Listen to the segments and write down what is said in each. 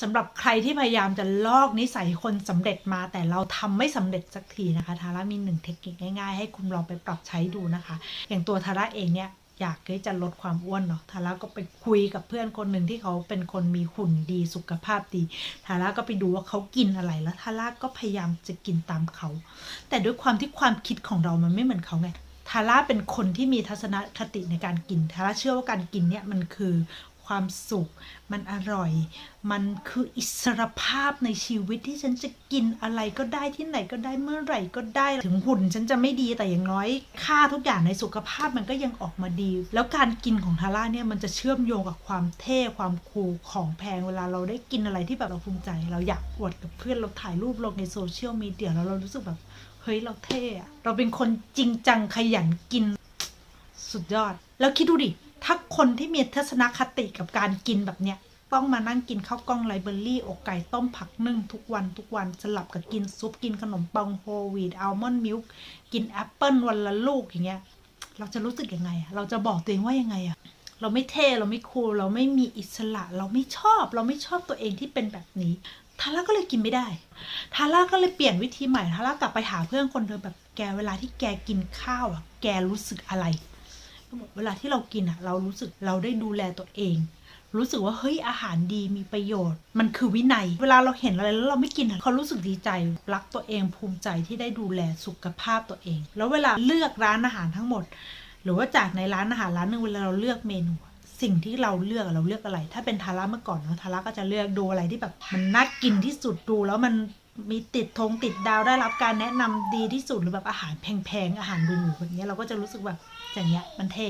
สำหรับใครที่พยายามจะลอกนิสัยคนสำเร็จมาแต่เราทำไม่สำเร็จสักทีนะคะ ทาร่ามีหนึ่งเทคนิคง่ายๆ ให้คุณลองไปปรับใช้ดูนะคะ อย่างตัวทาร่าเองเนี่ยอยากที่จะลดความอ้วนเนาะ ทาร่าก็ไปคุยกับเพื่อนคนหนึ่งที่เขาเป็นคนมีหุ่นดีสุขภาพดี ทาร่าก็ไปดูว่าเขากินอะไรแล้ว ทาร่าก็พยายามจะกินตามเขา แต่ด้วยความที่ความคิดของเรามันไม่เหมือนเขาไง ทาร่าเป็นคนที่มีทัศนคติในการกิน ทาร่าเชื่อว่าการกินเนี่ยมันคือ ความสุข มันอร่อย มันคืออิสรภาพในชีวิตที่ฉันจะกินอะไรก็ได้ที่ไหนก็ได้เมื่อไหร่ก็ได้ ถึงหุ่นฉันจะไม่ดีแต่อย่างน้อย ค่าทุกอย่างในสุขภาพมันก็ยังออกมาดี แล้วการกินของทาร่าเนี่ยมันจะเชื่อมโยงกับความเท่ความคูลของแพงเวลาเราได้กินอะไรที่แบบเราภูมิใจ เราอยากอวดกับเพื่อนเราถ่ายรูปลงในโซเชียลมีเดียแล้วเรารู้สึกแบบเฮ้ยเราเท่เราเป็นคนจริงจังขยันกินสุดยอด แล้วคิดดูดิ ถ้าคนที่มีทัศนคติกับการกินแบบเนี้ยต้องมานั่งกินข้าวกล้องไลเบอร์รี่อกไก่ต้มผักนึ่งทุกวันทุกวันสลับกับกินซุปกินขนมปังโฮลวีตอัลมอนด์มิลค์กินแอปเปิลวันละลูกอย่างเงี้ย เราจะรู้สึกยังไงเราจะบอกตัวเองว่ายังไงอะเราไม่เท่เราไม่คูลเราไม่มีอิสระ เราไม่ชอบ เราไม่ชอบตัวเองที่เป็นแบบนี้ทาร่าก็เลยกินไม่ได้ ทาร่าก็เลยเปลี่ยนวิธีใหม่ ทาร่ากลับไปหาเพื่อนคนเดิมแบบแกเวลาที่แกกินข้าวอะแกรู้สึกอะไร เวลาที่เรากินอะเรารู้สึกเราได้ดูแลตัวเอง รู้สึกว่าเฮ้ยอาหารดีมีประโยชน์ มันคือวินัย เวลาเราเห็นอะไรแล้วเราไม่กินอะเขารู้สึกดีใจ รักตัวเองภูมิใจที่ได้ดูแลสุขภาพตัวเอง แล้วเวลาเลือกร้านอาหารทั้งหมด หรือว่าจากในร้านอาหารร้านหนึงเวลาเราเลือกเมนูสิ่งที่เราเลือกเราเลือกอะไร ถ้าเป็นทาร่าเมื่อก่อนเนาะทาร่าก็จะเลือกดูอะไรที่แบบมันน่ากินที่สุดดูแล้วมันมีติดธงติดดาวได้รับการแนะนำดีที่สุดหรือแบบอาหารแพงๆอาหารหรูๆแบบนี้เราก็จะรู้สึกแบบ อย่างเงี้ยมันเท่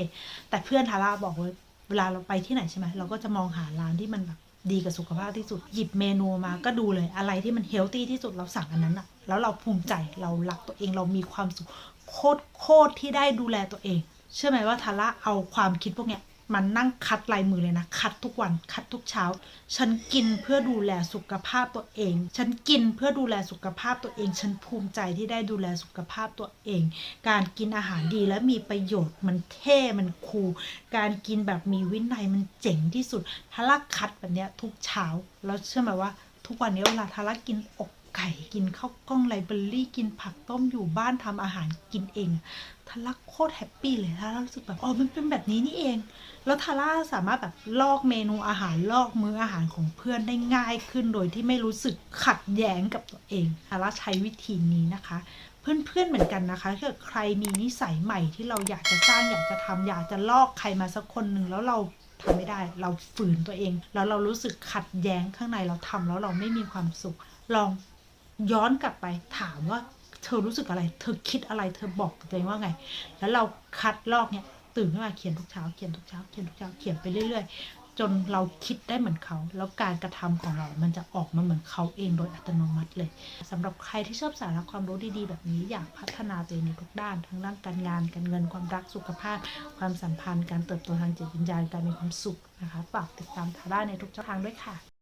แต่เพื่อนทาร่าบอกว่าเวลาเราไปที่ไหนใช่ไหมเราก็จะมองหาร้านที่มันแบบดีกับสุขภาพที่สุด หยิบเมนูมาก็ดูเลยอะไรที่มันเฮลตี้ที่สุดเราสั่งอันนั้นอะแล้วเราภูมิใจเรารักตัวเองเรามีความสุขโคตรโคตรที่ได้ดูแลตัวเอง เชื่อไหมว่าทาร่าเอาความคิดพวกเนี้ย มันนั่งคัดลายมือเลยนะ คัดทุกวันคัดทุกเช้า ฉันกินเพื่อดูแลสุขภาพตัวเอง ฉันกินเพื่อดูแลสุขภาพตัวเอง ฉันภูมิใจที่ได้ดูแลสุขภาพตัวเอง การกินอาหารดีและมีประโยชน์มันเท่มันคูลการกินแบบมีวินัยมันเจ๋งที่สุดทาร่าคัดแบบเนี้ยทุกเช้าแล้วเชื่อไหมว่า ทุกวันนี้เวลาทาร่ากินอก ไก่กินข้าวกล้องไลเบอรี่กินผักต้มอยู่บ้านทำอาหารกินเองทาร่าโคตรแฮปปี้เลยทาร่ารู้สึกแบบอ๋อมันเป็นแบบนี้นี่เอง แล้วทาร่าสามารถแบบลอกเมนูอาหารลอกมื้ออาหารของเพื่อนได้ง่ายขึ้นโดยที่ไม่รู้สึกขัดแย้งกับตัวเองทาร่าใช้วิธีนี้นะคะเพื่อนๆ เหมือนกันนะคะถ้าเกิดใครมีนิสัยใหม่ที่เราอยากจะสร้างอยากจะทำอยากจะลอกใครมาสักคนหนึ่งแล้วเราทำไม่ได้ เราฝืนตัวเอง แล้วเรารู้สึกขัดแย้งข้างในเราทำแล้วเราไม่มีความสุข ลอง ย้อนกลับไปถามว่าเธอรู้สึกอะไร เธอคิดอะไร เธอบอกตัวเองว่าไง แล้วเราคัดลอกเนี่ยตื่นขึ้นมาเขียนทุกเช้า เขียนทุกเช้า เขียนทุกเช้า เขียนไปเรื่อยๆ จนเราคิดได้เหมือนเขา แล้วการกระทำของเรา มันจะออกมาเหมือนเขาเองโดยอัตโนมัติเลยสำหรับใครที่ชอบสาระความรู้ดีๆ แบบนี้ อยากพัฒนาตัวเองในทุกด้าน ทั้งด้านการงาน การเงิน ความรัก สุขภาพ ความสัมพันธ์ การเติบโตทางจิตวิญญาณ การมีความสุขนะคะ ฝากติดตามทาร่าในทุกช่องทางด้วยค่ะ